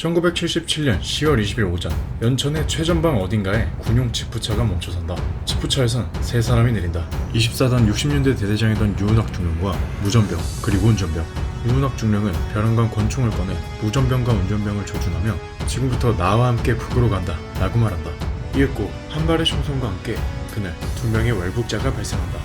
1977년 10월 20일 오전 연천의 최전방 어딘가에 군용 지프차가 멈춰선다. 지프차에선 세 사람이 내린다. 24단 60년대 대대장이던 유은학 중령과 무전병 그리고 운전병. 유은학 중령은 벼랑간 권총을 꺼내 무전병과 운전병을 조준하며 지금부터 나와 함께 북으로 간다 라고 말한다. 이윽고 한 발의 총성과 함께 그날 두 명의 월북자가 발생한다.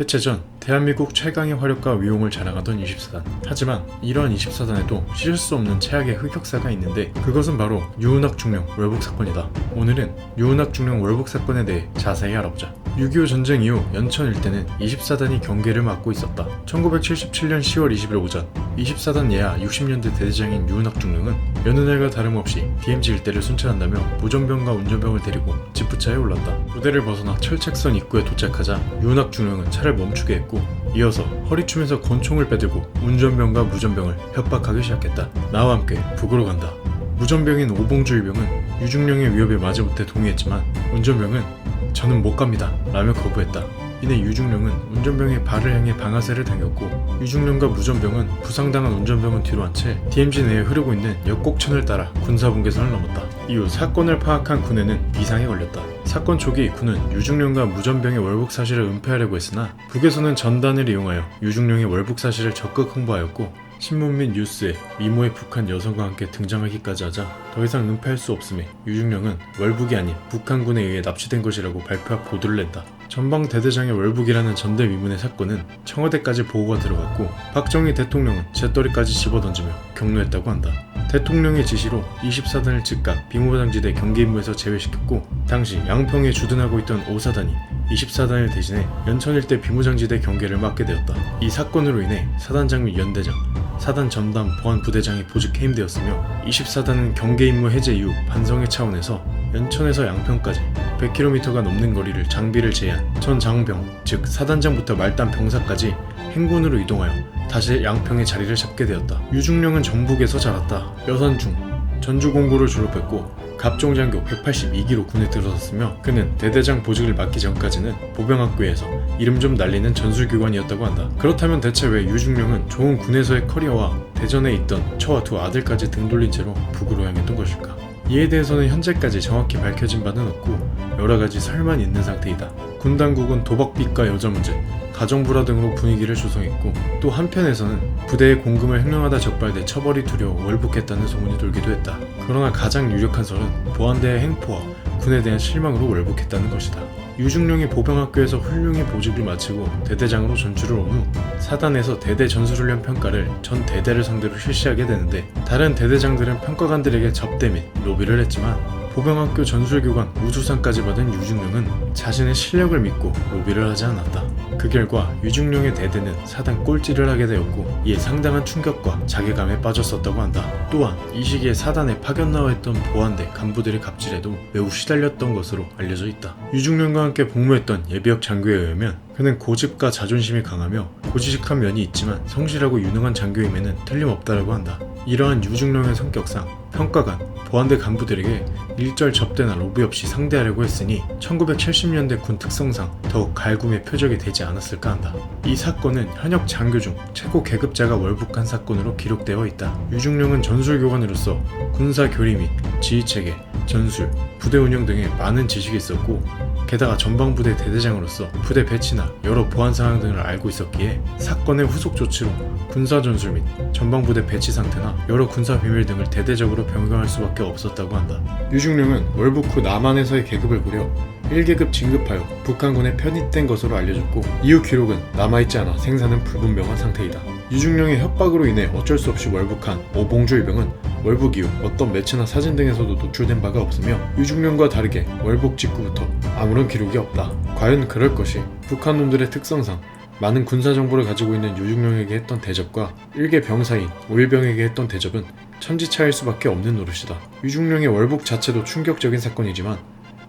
해체 전 대한민국 최강의 화력과 위용을 자랑하던 24단. 하지만 이러한 24단에도 씻을 수 없는 최악의 흑역사가 있는데 그것은 바로 유은학 중령 월북 사건이다. 오늘은 유은학 중령 월북 사건에 대해 자세히 알아보자. 6.25 전쟁 이후 연천 일대는 24단이 경계를 맡고 있었다. 1977년 10월 20일 오전 24단 예하 60년대 대대장인 유은학 중령은 여느 날과 다름없이 DMZ 일대를 순찰한다며 무전병과 운전병을 데리고 지프차에 올랐다. 부대를 벗어나 철책선 입구에 도착하자 유은학 중령은 차를 멈추게 했고 이어서 허리춤에서 권총을 빼들고 운전병과 무전병을 협박하기 시작했다. 나와 함께 북으로 간다. 무전병인 오봉주 일병은 유중령의 위협에 마지못해 동의했지만 운전병은 저는 못 갑니다. 라며 거부했다. 이내 유중령은 운전병의 발을 향해 방아쇠를 당겼고 유중령과 무전병은 부상당한 운전병은 뒤로 한 채 DMZ 내에 흐르고 있는 역곡천을 따라 군사분계선을 넘었다. 이후 사건을 파악한 군에는 비상이 걸렸다. 사건 초기 군은 유중령과 무전병의 월북 사실을 은폐하려고 했으나 북에서는 전단을 이용하여 유중령의 월북 사실을 적극 홍보하였고 신문 및 뉴스에 미모의 북한 여성과 함께 등장하기까지 하자 더 이상 은폐할 수 없음에 유중령은 월북이 아닌 북한군에 의해 납치된 것이라고 발표한 보도를 낸다. 전방 대대장의 월북이라는 전대 미문의 사건은 청와대까지 보고가 들어갔고 박정희 대통령은 재떨이까지 집어던지며 격노했다고 한다. 대통령의 지시로 24단을 즉각 비무장지대 경계 임무에서 제외시켰고 당시 양평에 주둔하고 있던 5사단이 24단을 대신해 연천 일대 비무장지대 경계를 맡게 되었다. 이 사건으로 인해 사단장 및 연대장, 사단 전담 보안 부대장이 보직 해임되었으며 24단은 경계 임무 해제 이후 반성의 차원에서 연천에서 양평까지 100km가 넘는 거리를 장비를 제한 전 장병 즉 사단장부터 말단 병사까지 행군으로 이동하여 다시 양평에 자리를 잡게 되었다. 유중령은 전북에서 자랐다. 여선 중 전주공고를 졸업했고 갑종장교 182기로 군에 들어섰으며 그는 대대장 보직을 맡기 전까지는 보병학교에서 이름 좀 날리는 전술교관이었다고 한다. 그렇다면 대체 왜 유중령은 좋은 군에서의 커리어와 대전에 있던 처와 두 아들까지 등 돌린 채로 북으로 향했던 것일까? 이에 대해서는 현재까지 정확히 밝혀진 바는 없고 여러 가지 설만 있는 상태이다. 군 당국은 도박빚과 여자 문제, 가정불화 등으로 분위기를 조성했고 또 한편에서는 부대의 공금을 횡령하다 적발돼 처벌이 두려워 월북했다는 소문이 돌기도 했다. 그러나 가장 유력한 설은 보안대의 행포와 군에 대한 실망으로 월북했다는 것이다. 유중령이 보병학교에서 훌륭히 보직을 마치고 대대장으로 전출을 온 후 사단에서 대대 전술훈련 평가를 전 대대를 상대로 실시하게 되는데 다른 대대장들은 평가관들에게 접대 및 로비를 했지만 보병학교 전술교관 우수상까지 받은 유중령은 자신의 실력을 믿고 로비를 하지 않았다. 그 결과 유중령의 대대는 사단 꼴찌를 하게 되었고 이에 상당한 충격과 자괴감에 빠졌었다고 한다. 또한 이 시기에 사단에 파견 나와 있던 보안대 간부들의 갑질에도 매우 시달렸던 것으로 알려져 있다. 유중령과 함께 복무했던 예비역 장교에 의하면 그는 고집과 자존심이 강하며 고지식한 면이 있지만 성실하고 유능한 장교임에는 틀림없다라고 한다. 이러한 유중령의 성격상 평가관, 보안대 간부들에게 일절 접대나 로비 없이 상대하려고 했으니 1970년대 군 특성상 더욱 갈굼의 표적이 되지 않았을까 한다. 이 사건은 현역 장교 중 최고 계급자가 월북한 사건으로 기록되어 있다. 유중령은 전술교관으로서 군사 교리 및 지휘체계, 전술, 부대 운영 등에 많은 지식이 있었고 게다가 전방부대 대대장으로서 부대 배치나 여러 보안 상황 등을 알고 있었기에 사건의 후속 조치로 군사 전술 및 전방부대 배치 상태나 여러 군사 비밀 등을 대대적으로 변경할 수밖에 없었다고 한다. 유중령은 월북 후 남한에서의 계급을 고려 1계급 진급하여 북한군에 편입된 것으로 알려졌고 이후 기록은 남아있지 않아 생사는 불분명한 상태이다. 유중령의 협박으로 인해 어쩔 수 없이 월북한 오봉주 일병은 월북 이후 어떤 매체나 사진 등에서도 노출된 바가 없으며 유중령과 다르게 월북 직후부터 아무런 기록이 없다. 과연 그럴 것이 북한 놈들의 특성상 많은 군사 정보를 가지고 있는 유중령에게 했던 대접과 일개 병사인 오일병에게 했던 대접은 천지차일 수밖에 없는 노릇이다. 유중령의 월북 자체도 충격적인 사건이지만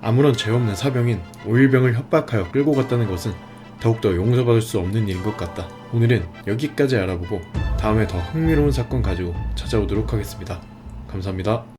아무런 죄 없는 사병인 오일병을 협박하여 끌고 갔다는 것은 더욱더 용서받을 수 없는 일인 것 같다. 오늘은 여기까지 알아보고 다음에 더 흥미로운 사건 가지고 찾아오도록 하겠습니다. 감사합니다.